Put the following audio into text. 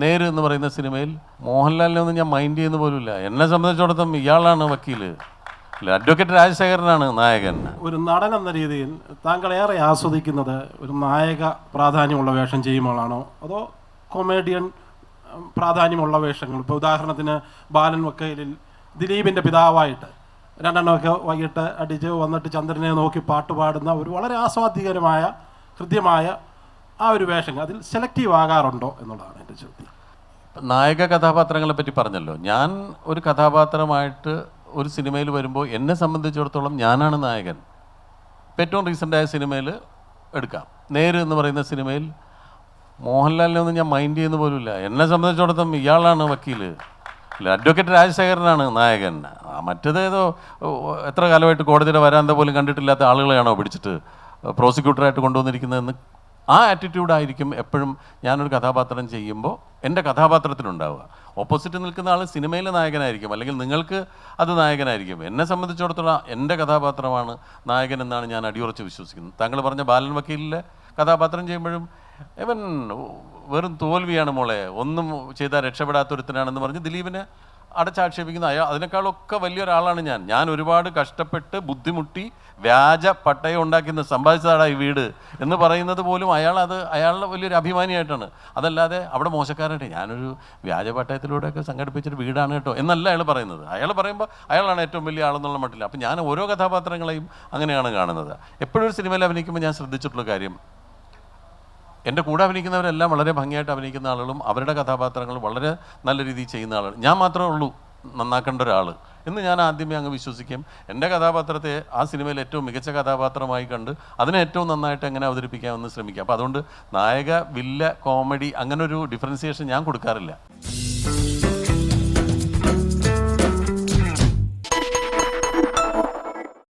നേര് എന്ന് പറയുന്ന സിനിമയിൽ മോഹൻലാലിനെ ഒന്നും ഞാൻ മൈൻഡ് ചെയ്യുന്ന പോലുമില്ല. എന്നെ സംബന്ധിച്ചിടത്തോളം ഇയാളാണ് വക്കീൽ. അഡ്വക്കേറ്റ് രാജശേഖരനാണ് നായകൻ. ഒരു നടൻ എന്ന രീതിയിൽ താങ്കൾ ഏറെ ആസ്വദിക്കുന്നത് ഒരു നായക പ്രാധാന്യമുള്ള വേഷം ചെയ്യുമ്പോഴാണോ അതോ കൊമേഡിയൻ പ്രാധാന്യമുള്ള വേഷങ്ങൾ? ഇപ്പോൾ ഉദാഹരണത്തിന് ബാലൻ വക്കയിലിൽ ദിലീപിന്റെ പിതാവായിട്ട് രണ്ടെണ്ണമൊക്കെ വൈകിട്ട് അടിച്ച് വന്നിട്ട് ചന്ദ്രനെ നോക്കി പാട്ട് പാടുന്ന ഒരു വളരെ ആസ്വാദ്യകരമായ ഹൃദ്യമായ ആ ഒരു വേഷം അതിൽ സെലക്റ്റീവ് ആകാറുണ്ടോ എന്നുള്ളതാണ് എന്റെ ചോദ്യം. നായക കഥാപാത്രങ്ങളെ പറ്റി പറഞ്ഞല്ലോ. ഞാൻ ഒരു കഥാപാത്രമായിട്ട് ഒരു സിനിമയിൽ വരുമ്പോൾ എന്നെ സംബന്ധിച്ചിടത്തോളം ഞാനാണ് നായകൻ. ഏറ്റവും റീസെന്റായ സിനിമയിൽ എടുക്കാം. നേര് എന്ന് പറയുന്ന സിനിമയിൽ മോഹൻലാലിനെ ഒന്നും ഞാൻ മൈൻഡ് ചെയ്യുന്ന പോലുമില്ല. എന്നെ സംബന്ധിച്ചിടത്തോളം ഇയാളാണ് വക്കീൽ അല്ല അഡ്വക്കേറ്റ് രാജശേഖരനാണ് നായകൻ. ആ, മറ്റേത് ഏതോ എത്ര കാലമായിട്ട് കോടതിയുടെ വരാന്ത പോലും കണ്ടിട്ടില്ലാത്ത ആളുകളെയാണോ പിടിച്ചിട്ട് പ്രോസിക്യൂട്ടറായിട്ട് കൊണ്ടുവന്നിരിക്കുന്നതെന്ന് ആ ആറ്റിറ്റ്യൂഡായിരിക്കും എപ്പോഴും ഞാനൊരു കഥാപാത്രം ചെയ്യുമ്പോൾ എന്റെ കഥാപാത്രത്തിനുണ്ടാവുക ഓപ്പോസിറ്റ് നിൽക്കുന്ന ആൾ സിനിമയിലെ നായകനായിരിക്കും അല്ലെങ്കിൽ നിങ്ങൾക്ക് അത് നായകനായിരിക്കും. എന്നെ സംബന്ധിച്ചിടത്തോളം എന്റെ കഥാപാത്രമാണ് നായകൻ എന്നാണ് ഞാൻ അടിയുറച്ച് വിശ്വസിക്കുന്നത്. താങ്കൾ പറഞ്ഞ ബാലൻ വക്കീലിലെ കഥാപാത്രം ചെയ്യുമ്പോഴും ഇവൻ വെറും തോൽവിയാണ് മോളെ ഒന്നും ചെയ്താൽ രക്ഷപ്പെടാത്തൊരുത്തനാണെന്ന് പറഞ്ഞ് ദിലീപിനെ അടച്ചാക്ഷേപിക്കുന്ന അയാൾ അതിനേക്കാളൊക്കെ വലിയൊരാളാണ് ഞാൻ. ഞാൻ ഒരുപാട് കഷ്ടപ്പെട്ട് ബുദ്ധിമുട്ടി വ്യാജ പട്ടയം ഉണ്ടാക്കുന്ന സമ്പാദിച്ചതാടാ ഈ വീട് എന്ന് പറയുന്നത് പോലും അയാൾ അത് അയാളുടെ വലിയൊരു അഭിമാനിയായിട്ടാണ്. അതല്ലാതെ അവിടെ മോശക്കാരായിട്ട് ഞാനൊരു വ്യാജ പട്ടയത്തിലൂടെയൊക്കെ സംഘടിപ്പിച്ചൊരു വീടാണ് കേട്ടോ എന്നല്ല അയാൾ പറയുന്നത്. അയാൾ പറയുമ്പോൾ അയാളാണ് ഏറ്റവും വലിയ ആളെന്നുള്ള മട്ടില്ല അപ്പം ഞാൻ ഓരോ കഥാപാത്രങ്ങളെയും അങ്ങനെയാണ് കാണുന്നത്. എപ്പോഴും ഒരു സിനിമയിൽ അഭിനയിക്കുമ്പോൾ ഞാൻ ശ്രദ്ധിച്ചിട്ടുള്ള കാര്യം എന്റെ കൂടെ അഭിനയിക്കുന്നവരെല്ലാം വളരെ ഭംഗിയായിട്ട് അഭിനയിക്കുന്ന ആളുകളും അവരുടെ കഥാപാത്രങ്ങൾ വളരെ നല്ല രീതിയിൽ ചെയ്യുന്ന ആളുകൾ ഞാൻ മാത്രമേ ഉള്ളൂ നന്നാക്കേണ്ട ഒരാൾ എന്ന് ഞാൻ ആദ്യമേ അങ്ങ് വിശ്വസിക്കും. എന്റെ കഥാപാത്രത്തെ ആ സിനിമയിൽ ഏറ്റവും മികച്ച കഥാപാത്രമായി കണ്ട് അതിനെ ഏറ്റവും നന്നായിട്ട് എങ്ങനെ അവതരിപ്പിക്കാമെന്ന് ശ്രമിക്കാം. അപ്പോൾ അതുകൊണ്ട് നായക വില്ല കോമഡി അങ്ങനൊരു ഡിഫറൻസിയേഷൻ ഞാൻ കൊടുക്കാറില്ല.